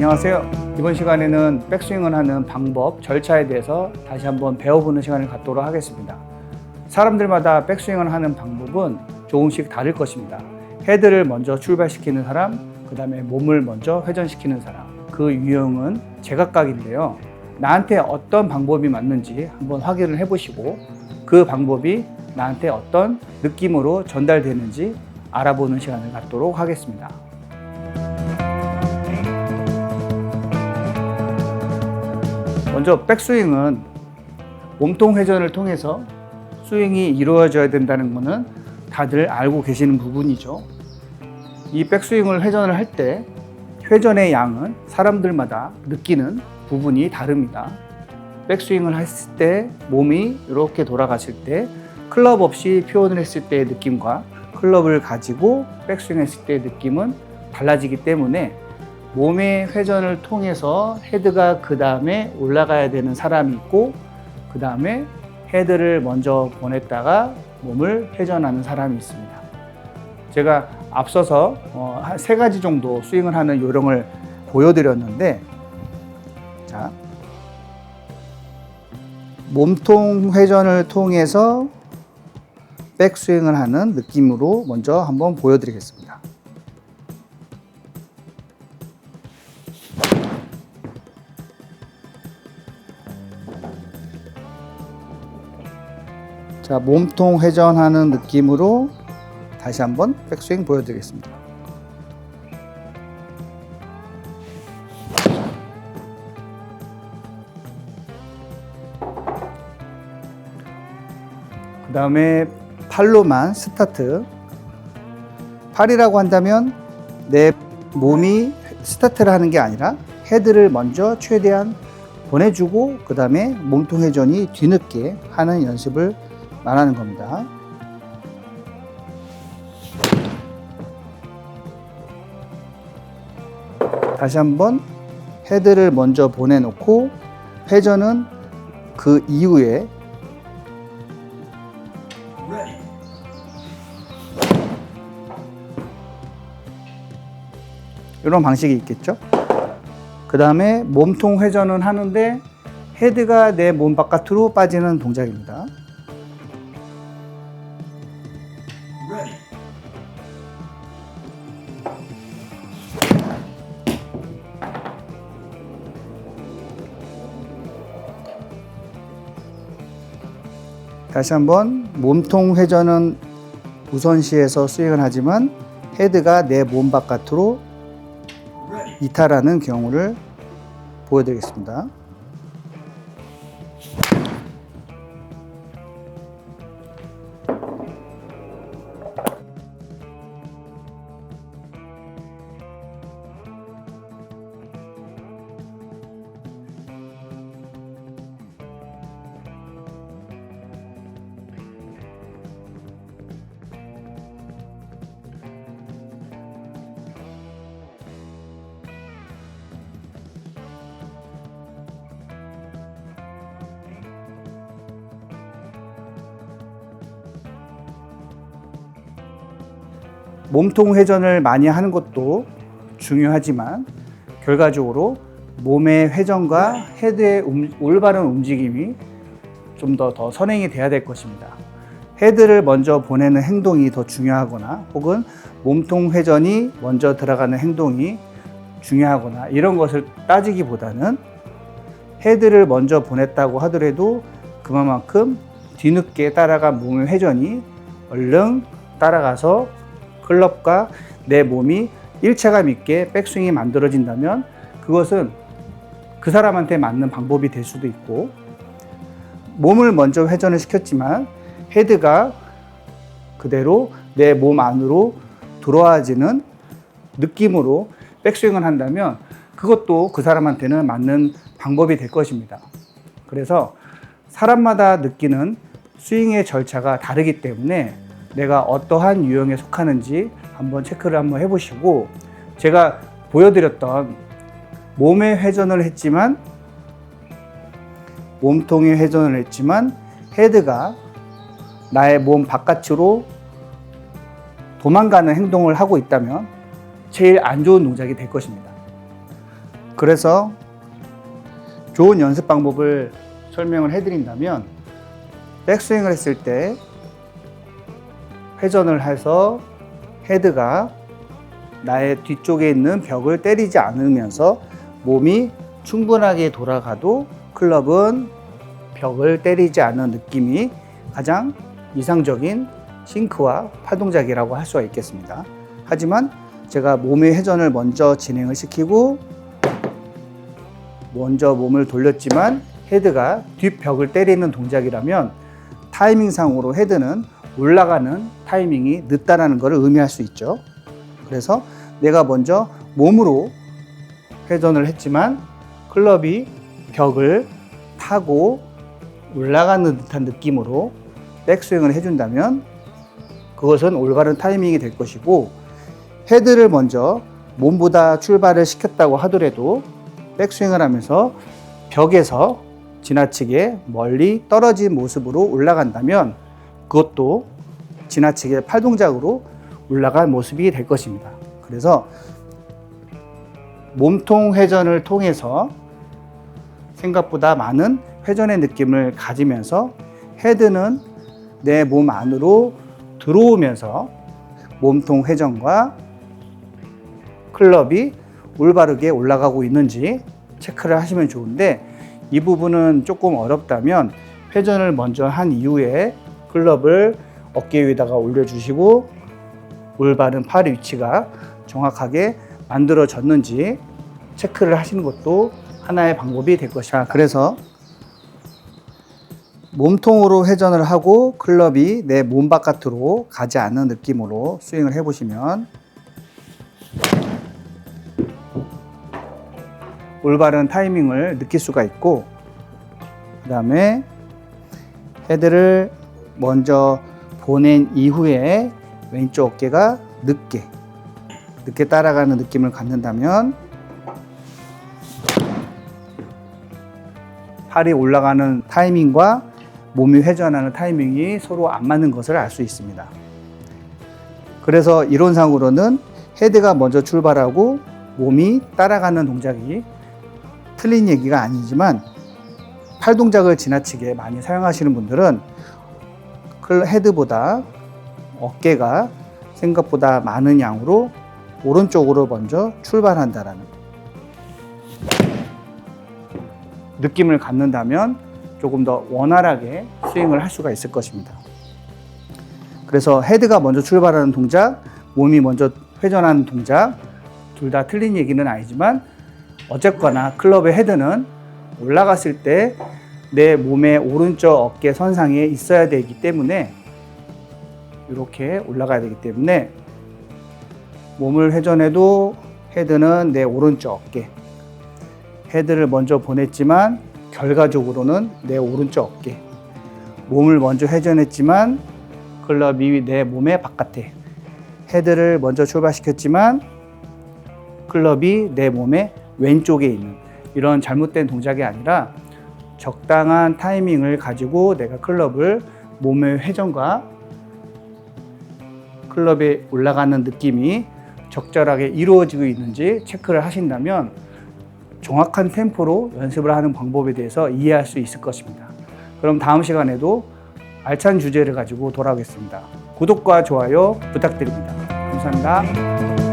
안녕하세요. 이번 시간에는 백스윙을 하는 방법, 절차에 대해서 다시 한번 배워보는 시간을 갖도록 하겠습니다. 사람들마다 백스윙을 하는 방법은 조금씩 다를 것입니다. 헤드를 먼저 출발시키는 사람, 그 다음에 몸을 먼저 회전시키는 사람. 그 유형은 제각각인데요. 나한테 어떤 방법이 맞는지 한번 확인을 해보시고 그 방법이 나한테 어떤 느낌으로 전달되는지 알아보는 시간을 갖도록 하겠습니다. 먼저 백스윙은 몸통 회전을 통해서 스윙이 이루어져야 된다는 것은 다들 알고 계시는 부분이죠. 이 백스윙을 회전을 할 때 회전의 양은 사람들마다 느끼는 부분이 다릅니다. 백스윙을 했을 때 몸이 이렇게 돌아갔을 때 클럽 없이 표현을 했을 때의 느낌과 클럽을 가지고 백스윙 했을 때의 느낌은 달라지기 때문에 몸의 회전을 통해서 헤드가 그 다음에 올라가야 되는 사람이 있고 그 다음에 헤드를 먼저 보냈다가 몸을 회전하는 사람이 있습니다. 제가 앞서서 어, 한세 가지 정도 스윙을 하는 요령을 보여드렸는데 자 몸통 회전을 통해서 백스윙을 하는 느낌으로 먼저 한번 보여드리겠습니다. 자, 몸통 회전하는 느낌으로 다시 한번 백스윙 보여드리겠습니다. 그 다음에 팔로만 스타트. 팔이라고 한다면 내 몸이 스타트를 하는 게 아니라 헤드를 먼저 최대한 보내주고 그 다음에 몸통 회전이 뒤늦게 하는 연습을 말하는 겁니다. 다시 한번 헤드를 먼저 보내놓고 회전은 그 이후에 이런 방식이 있겠죠. 그 다음에 몸통 회전은 하는데 헤드가 내 몸 바깥으로 빠지는 동작입니다. 다시 한번 몸통 회전은 우선시에서 스윙을 하지만 헤드가 내 몸 바깥으로 이탈하는 경우를 보여드리겠습니다. 몸통 회전을 많이 하는 것도 중요하지만 결과적으로 몸의 회전과 헤드의 움- 올바른 움직임이 좀 더 더 선행이 돼야 될 것입니다. 헤드를 먼저 보내는 행동이 더 중요하거나 혹은 몸통 회전이 먼저 들어가는 행동이 중요하거나 이런 것을 따지기보다는 헤드를 먼저 보냈다고 하더라도 그만큼 뒤늦게 따라간 몸의 회전이 얼른 따라가서 클럽과 내 몸이 일체감 있게 백스윙이 만들어진다면 그것은 그 사람한테 맞는 방법이 될 수도 있고 몸을 먼저 회전을 시켰지만 헤드가 그대로 내 몸 안으로 들어와지는 느낌으로 백스윙을 한다면 그것도 그 사람한테는 맞는 방법이 될 것입니다. 그래서 사람마다 느끼는 스윙의 절차가 다르기 때문에 내가 어떠한 유형에 속하는지 한번 체크를 한번 해보시고 제가 보여드렸던 몸의 회전을 했지만 몸통의 회전을 했지만 헤드가 나의 몸 바깥으로 도망가는 행동을 하고 있다면 제일 안 좋은 동작이 될 것입니다. 그래서 좋은 연습 방법을 설명을 해드린다면 백스윙을 했을 때 회전을 해서 헤드가 나의 뒤쪽에 있는 벽을 때리지 않으면서 몸이 충분하게 돌아가도 클럽은 벽을 때리지 않는 느낌이 가장 이상적인 싱크와 팔동작이라고 할 수가 있겠습니다. 하지만 제가 몸의 회전을 먼저 진행을 시키고 먼저 몸을 돌렸지만 헤드가 뒷벽을 때리는 동작이라면 타이밍상으로 헤드는 올라가는 타이밍이 늦다라는 것을 의미할 수 있죠. 그래서 내가 먼저 몸으로 회전을 했지만 클럽이 벽을 타고 올라가는 듯한 느낌으로 백스윙을 해준다면 그것은 올바른 타이밍이 될 것이고 헤드를 먼저 몸보다 출발을 시켰다고 하더라도 백스윙을 하면서 벽에서 지나치게 멀리 떨어진 모습으로 올라간다면 그것도 지나치게 팔동작으로 올라간 모습이 될 것입니다. 그래서 몸통 회전을 통해서 생각보다 많은 회전의 느낌을 가지면서 헤드는 내 몸 안으로 들어오면서 몸통 회전과 클럽이 올바르게 올라가고 있는지 체크를 하시면 좋은데 이 부분은 조금 어렵다면 회전을 먼저 한 이후에 클럽을 어깨 위에다가 올려주시고 올바른 팔 위치가 정확하게 만들어졌는지 체크를 하시는 것도 하나의 방법이 될 것이다. 그래서 몸통으로 회전을 하고 클럽이 내 몸 바깥으로 가지 않는 느낌으로 스윙을 해보시면 올바른 타이밍을 느낄 수가 있고 그 다음에 헤드를 먼저 보낸 이후에 왼쪽 어깨가 늦게 늦게 따라가는 느낌을 갖는다면 팔이 올라가는 타이밍과 몸이 회전하는 타이밍이 서로 안 맞는 것을 알 수 있습니다. 그래서 이론상으로는 헤드가 먼저 출발하고 몸이 따라가는 동작이 틀린 얘기가 아니지만 팔 동작을 지나치게 많이 사용하시는 분들은 클- 헤드보다 어깨가 생각보다 많은 양으로 오른쪽으로 먼저 출발한다라는 느낌을 갖는다면 조금 더 원활하게 스윙을 할 수가 있을 것입니다. 그래서 헤드가 먼저 출발하는 동작, 몸이 먼저 회전하는 동작, 둘 다 틀린 얘기는 아니지만 어쨌거나 클럽의 헤드는 올라갔을 때 내 몸의 오른쪽 어깨 선상에 있어야 되기 때문에 이렇게 올라가야 되기 때문에 몸을 회전해도 헤드는 내 오른쪽 어깨. 헤드를 먼저 보냈지만 결과적으로는 내 오른쪽 어깨. 몸을 먼저 회전했지만 클럽이 내 몸의 바깥에. 헤드를 먼저 출발시켰지만 클럽이 내 몸의 왼쪽에 있는 이런 잘못된 동작이 아니라 적당한 타이밍을 가지고 내가 클럽을 몸의 회전과 클럽에 올라가는 느낌이 적절하게 이루어지고 있는지 체크를 하신다면 정확한 템포로 연습을 하는 방법에 대해서 이해할 수 있을 것입니다. 그럼 다음 시간에도 알찬 주제를 가지고 돌아오겠습니다. 구독과 좋아요 부탁드립니다. 감사합니다.